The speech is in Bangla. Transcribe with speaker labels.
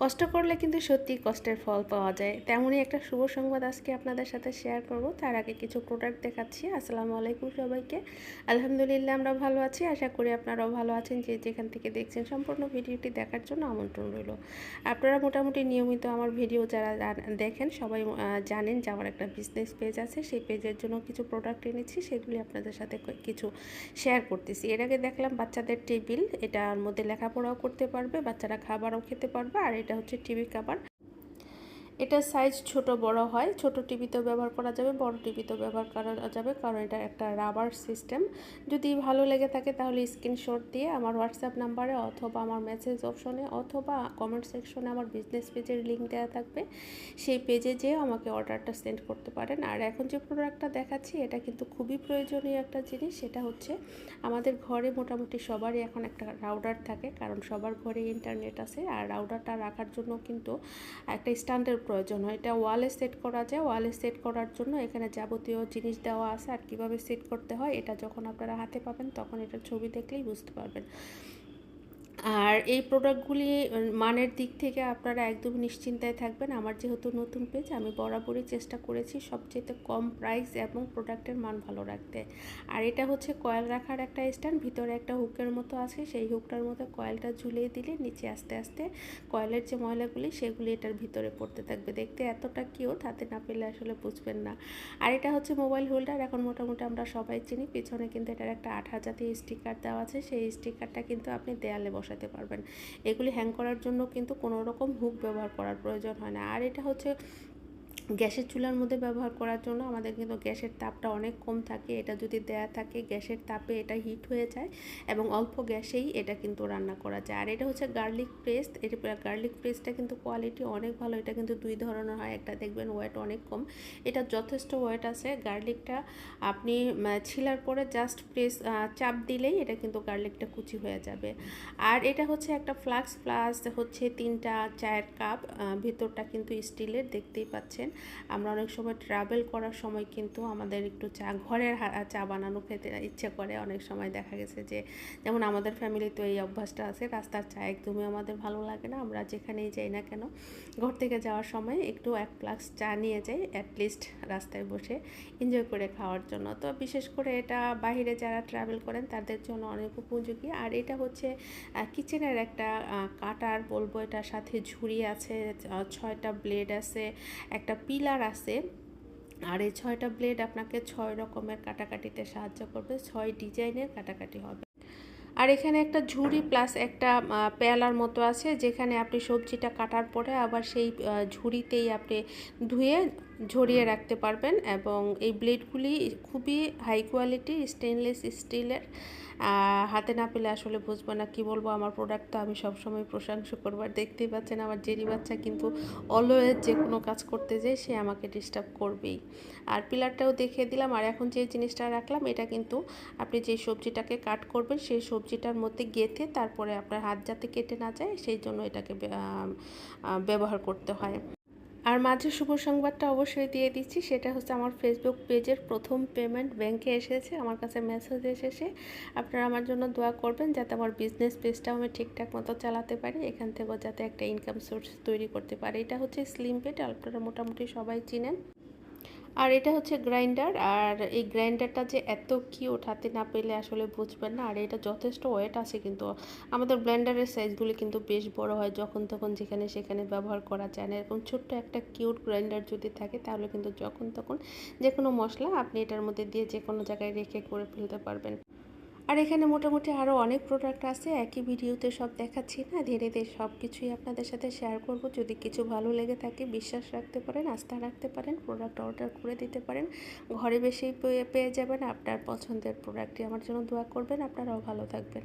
Speaker 1: কষ্ট করলে কিন্তু সত্যি কষ্টের ফল পাওয়া যায়। তেমনই একটা শুভ সংবাদ আজকে আপনাদের সাথে শেয়ার করব। তার আগে কিছু প্রোডাক্ট দেখাচ্ছি। আসসালামু আলাইকুম সবাইকে। আলহামদুলিল্লাহ আমরা ভালো আছি। আশা করি আপনারাও ভালো আছেন। যে যেখান থেকে দেখছেন সম্পূর্ণ ভিডিওটি দেখার জন্য আমন্ত্রণ রইল। আপনারা মোটামুটি নিয়মিত আমার ভিডিও যারা দেখেন সবাই জানেন যে আমার একটা বিজনেস পেজ আছে। সেই পেজের জন্য কিছু প্রোডাক্ট এনেছি। সেগুলি আপনাদের সাথে কিছু শেয়ার করতেছি। এর আগে দেখলাম বাচ্চাদের টেবিল এটার মধ্যে লেখাপড়াও করতে পারবে, বাচ্চারা খাবারও খেতে পারবে। আর এটা হচ্ছে টিভি কাভার এটা সাইজ ছোট বড় হয়। ছোট টিভিতেও ব্যবহার করা যাবে, বড় টিভিতেও ব্যবহার করা যাবে, কারণ এটা একটা রাবার সিস্টেম যদি ভালো লেগে থাকে তাহলে স্ক্রিনশট দিয়ে আমার হোয়াটসঅ্যাপ নাম্বারে অথবা আমার মেসেজ অপশনে অথবা কমেন্ট সেকশনে আমার বিজনেস পেজের লিঙ্ক দেওয়া থাকবে। সেই পেজে যেয়ে আমাকে অর্ডারটা সেন্ড করতে পারেন। আর এখন যে প্রোডাক্টটা দেখাচ্ছি, এটা কিন্তু খুবই প্রয়োজনীয় একটা জিনিস। সেটা হচ্ছে আমাদের ঘরে মোটামুটি সবারই এখন একটা রাউডার থাকে, কারণ সবার ঘরে ইন্টারনেট আছে। আর রাউডারটা রাখার জন্য কিন্তু একটা স্ট্যান্ডের প্রয়োজন হয়। এটা ওয়ালে সেট করা যায়। ওয়ালে সেট করার জন্য এখানে যাবতীয় জিনিস দেওয়া আছে। আর কীভাবে সেট করতে হয়, এটা যখন আপনারা হাতে পাবেন, তখন এটা ছবি দেখলেই বুঝতে পারবেন। আর এই প্রোডাক্টগুলি মানের দিক থেকে আপনারা একদম নিশ্চিন্তায় থাকবেন। আমার যেহেতু নতুন পেজ আমি বরাবরই চেষ্টা করেছি সবচেয়ে কম প্রাইস এবং প্রোডাক্টের মান ভালো রাখতে। আর এটা হচ্ছে কয়েল রাখার একটা স্ট্যান্ড ভিতরে একটা হুকের মতো আছে, সেই হুকটার মতো কয়েলটা ঝুলিয়ে দিলে নিচে আস্তে আস্তে কয়েলের যে ময়লাগুলি, সেগুলি এটার ভিতরে পড়তে থাকবে। দেখতে এতটা কিউট হাতে না পেলে আসলে বুঝবেন না। আর এটা হচ্ছে মোবাইল হোল্ডার এখন মোটামুটি আমরা সবাই চিনি, পিছনে কিন্তু এটার একটা আঠা জাতীয় স্টিকার দেওয়া আছে, সেই স্টিকারটা কিন্তু আপনি দেয়ালে বসাতে পারবেন। এগুলি হ্যাং করার জন্য কিন্তু কোনো রকম হুক ব্যবহার করার প্রয়োজন হয় না। আর এটা হচ্ছে গ্যাসের চুলার মধ্যে ব্যবহার করার জন্য আমাদের কিন্তু গ্যাসের তাপটা অনেক কম থাকে। এটা যদি দেয়া থাকে, গ্যাসের তাপে এটা হিট হয়ে যায় এবং অল্প গ্যাসেই এটা কিন্তু রান্না করা যায়। আর এটা হচ্ছে গার্লিক পেস্ট এটা গার্লিক পেস্টটা কিন্তু কোয়ালিটি অনেক ভালো। এটা কিন্তু দুই ধরনের হয়, একটা দেখবেন ওয়েট অনেক কম। এটা যথেষ্ট ওয়েট আছে। গার্লিকটা আপনি ছিলার পরে জাস্ট প্রেস চাপ দিলেই এটা কিন্তু গার্লিকটা কুচি হয়ে যাবে। আর এটা হচ্ছে একটা ফ্লাক্স প্লাস হচ্ছে তিনটা চায়ের কাপ ভিতরটা কিন্তু স্টিলের দেখতেই পাচ্ছেন। আমরা অনেক সময় ট্রাভেল করার সময় কিন্তু আমাদের একটু চা ঘরের চা বানানো খেতে ইচ্ছে করে। অনেক সময় দেখা গেছে যে, যেমন আমাদের ফ্যামিলি তো এই অভ্যাসটা আছে, রাস্তার চা একদমই আমাদের ভালো লাগে না। আমরা যেখানেই যাই না কেন, ঘর থেকে যাওয়ার সময় একটু এক ফ্লাক্স চা নিয়ে যাই অ্যাটলিস্ট রাস্তায় বসে এনজয় করে খাওয়ার জন্য। তো বিশেষ করে এটা বাহিরে যারা ট্রাভেল করেন, তাদের জন্য অনেক উপযোগী। আর এটা হচ্ছে কিচেনের একটা কাটার বলব এটার সাথে ঝুড়ি আছে ছয়টা ব্লেড আছে, একটা পিলার আছে আর এই ছয়টা ব্লেড আপনাকে ছয় রকমের কাটাকাটিতে সাহায্য করবে, ছয় ডিজাইনের কাটাকাটি হবে। আর এখানে একটা ঝুড়ি প্লাস একটা পেয়ালার মতো আছে যেখানে আপনি সবজিটা কাটার পরে আবার সেই ঝুড়িতেই আপনি ধুয়ে ঝরিয়ে রাখতে পারবেন এবং এই ব্লেডগুলি খুবই হাই কোয়ালিটি স্টেনলেস স্টিলের হাতে না পেলে আসলে বুঝব না কি বলব আমার প্রোডাক্ট তো আমি সবসময় প্রশংসা করব আর দেখতেই পাচ্ছেন আমার জেরি বাচ্চা কিন্তু অলওয়েজ যে কোনো কাজ করতে যায় সে আমাকে ডিস্টার্ব করবেই। আর পিলারটাও দেখিয়ে দিলাম আর এখন যে জিনিসটা রাখলাম এটা কিন্তু আপনি যে সবজিটাকে কাট করবেন সেই সবজিটার মধ্যে গেঁথে তারপরে আপনার হাত যাতে কেটে না যায়, সেই জন্য এটাকে ব্যবহার করতে হয়। আর মাঝে শুভ সংবাদটা অবশ্যই দিয়ে দিচ্ছি, সেটা হচ্ছে আমার ফেসবুক পেজের প্রথম পেমেন্ট ব্যাংকে এসেছে, আমার কাছে মেসেজ এসেছে। আপনারা আমার জন্য দোয়া করবেন যাতে আমার বিজনেস পেজটাও আমি ঠিকঠাক মতো চালাতে পারি, এখান থেকেও যাতে একটা ইনকাম সোর্স তৈরি করতে পারি। এটা হচ্ছে স্লিম পেড আপনারা মোটামুটি সবাই চিনেন। আর এটা হচ্ছে গ্রাইন্ডার, আর এই গ্রাইন্ডারটা যে এত কি ওঠাতে না পেলে আসলে বুঝবেন না, আর এটা যথেষ্ট ওয়েট আছে কিন্তু। আমাদের ব্লেন্ডারের সাইজগুলি কিন্তু বেশ বড় হয় যখন তখন যেখানে সেখানে ব্যবহার করা যায় না। এরকম ছোট্ট একটা কিউট গ্রাইন্ডার যদি থাকে তাহলে কিন্তু যখন তখন যে কোনো মশলা আপনি এটার মধ্যে দিয়ে যে কোনো জায়গায় রেখে করে ফেলতে পারবেন। আর এখানে মোটামুটি আরও অনেক প্রোডাক্ট আছে, একই ভিডিওতে সব দেখাচ্ছি না, ধীরে ধীরে সব কিছুই আপনাদের সাথে শেয়ার করব। যদি কিছু ভালো লেগে থাকে, বিশ্বাস রাখতে পারেন, আস্থা রাখতে পারেন প্রোডাক্ট অর্ডার করে দিতে পারেন। ঘরে বেশি পেয়ে যাবেন, আপনার পছন্দের প্রোডাক্টটি আমার জন্য দোয়া করবেন, আপনারাও ভালো থাকবেন।